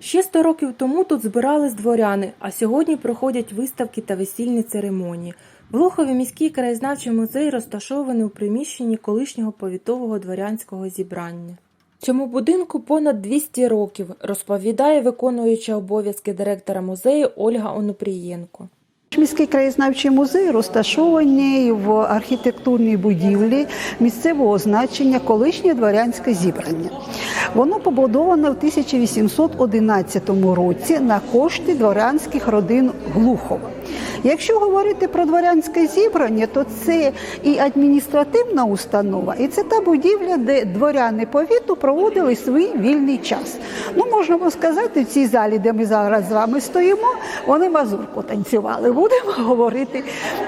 Ще 100 років тому тут збирались дворяни, а сьогодні проходять виставки та весільні церемонії. Глухові міський краєзнавчий музей розташований у приміщенні колишнього повітового дворянського зібрання. Цьому будинку понад 200 років, розповідає виконуюча обов'язки директора музею Ольга Онупрієнко. Міський краєзнавчий музей розташований в архітектурній будівлі місцевого значення колишнє дворянське зібрання. Воно побудоване в 1811 році на кошти дворянських родин Глухова. Якщо говорити про дворянське зібрання, то це і адміністративна установа, і це та будівля, де дворяни повіту проводили свій вільний час. Ну, можна сказати, в цій залі, де ми зараз з вами стоїмо, вони мазурку танцювали. Будемо говорити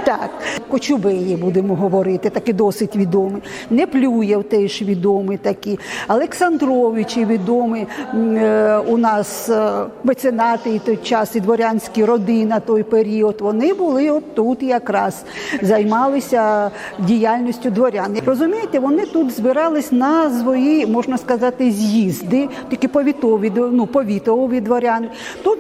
так. Кочубеї будемо говорити, такі досить відомі. Неплюєв теж відомий такі. Олександровичі відомі е, у нас е, меценати і той час, і дворянські роди на той період. Вони були от тут якраз займалися діяльністю дворян. Розумієте, вони тут збирались на свої, можна сказати, з'їзди, такі повітові, ну, повітові дворян. Тут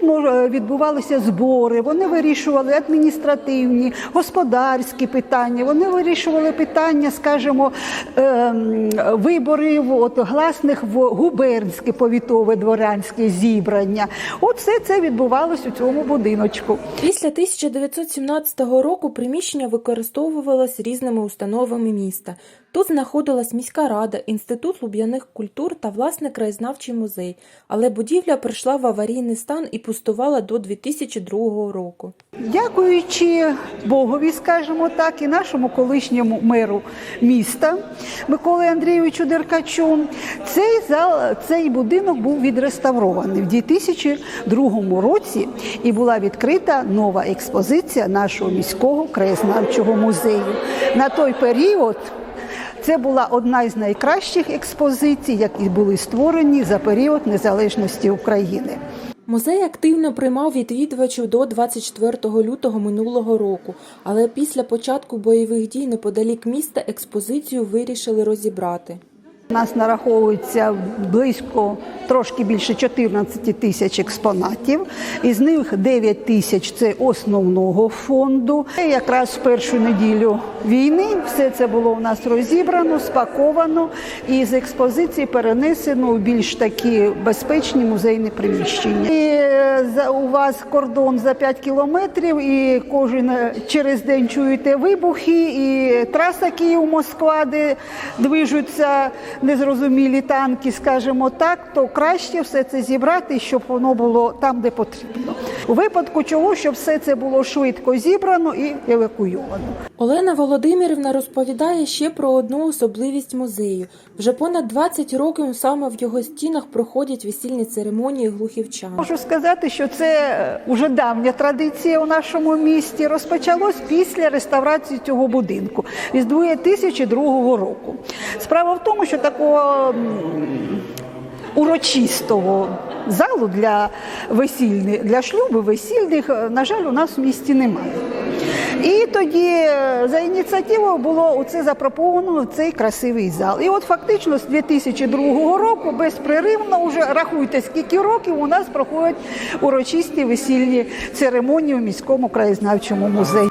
відбувалися збори, вони вирішували адміністративні, господарські питання. Вони вирішували питання, скажімо, ем, виборів от, гласних в губернське повітове дворянське зібрання. От все це відбувалось у цьому будиночку. Після 1917 року приміщення використовувалось різними установами міста. Тут знаходилась міська рада, інститут луб'яних культур та власне краєзнавчий музей, але будівля прийшла в аварійний стан і пустувала до 2002 року. Дякуючи Богові, скажімо так, і нашому колишньому меру міста Миколі Андрійовичу Деркачу, цей зал, цей будинок був відреставрований в 2002 році і була відкрита нова експозиція нашого міського краєзнавчого музею. На той період. Це була одна із найкращих експозицій, які були створені за період незалежності України. Музей активно приймав відвідувачів до 24 лютого минулого року, але після початку бойових дій неподалік міста експозицію вирішили розібрати. У нас нараховується близько трошки більше 14 тисяч експонатів. Із них 9 тисяч це основного фонду. І Якраз в першу неділю війни все це було у нас розібрано, спаковано і з експозиції перенесено у більш такі безпечні музейні приміщення. І у вас кордон за 5 кілометрів, і кожен е, через день чуєте вибухи, і траса Київ-Москва, де движуться незрозумілі танки, скажімо так, то краще все це зібрати, щоб воно було там, де потрібно. У випадку чого, щоб все це було швидко зібрано і евакуйовано. Олена Володимирівна розповідає ще про одну особливість музею. Вже понад 20 років саме в його стінах проходять весільні церемонії глухівчан. Можу сказати, що це вже давня традиція у нашому місті. Розпочалось після реставрації цього будинку із 2002 року. Справа в тому, що такого урочистого залу для весільних для шлюбу весільних, е, на жаль, у нас в місті немає. І тоді е, за ініціативою було оце запропоновано цей красивий зал. І от фактично з 2002 року безпреривно вже рахуйте, скільки років у нас проходять урочисті весільні церемонії у міському краєзнавчому музеї.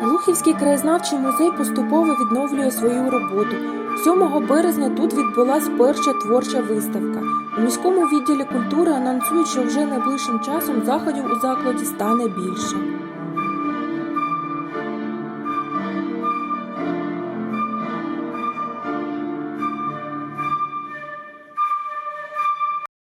Глухівський краєзнавчий музей поступово відновлює свою роботу. 7 березня тут відбулась перша творча виставка. У міському відділі культури анонсують, що вже найближчим часом заходів у закладі стане більше.